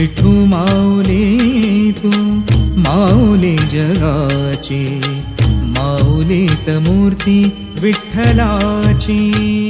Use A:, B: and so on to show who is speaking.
A: विठू माऊली तू माऊली जगाची. माऊलीत मूर्ती विठ्ठलाची.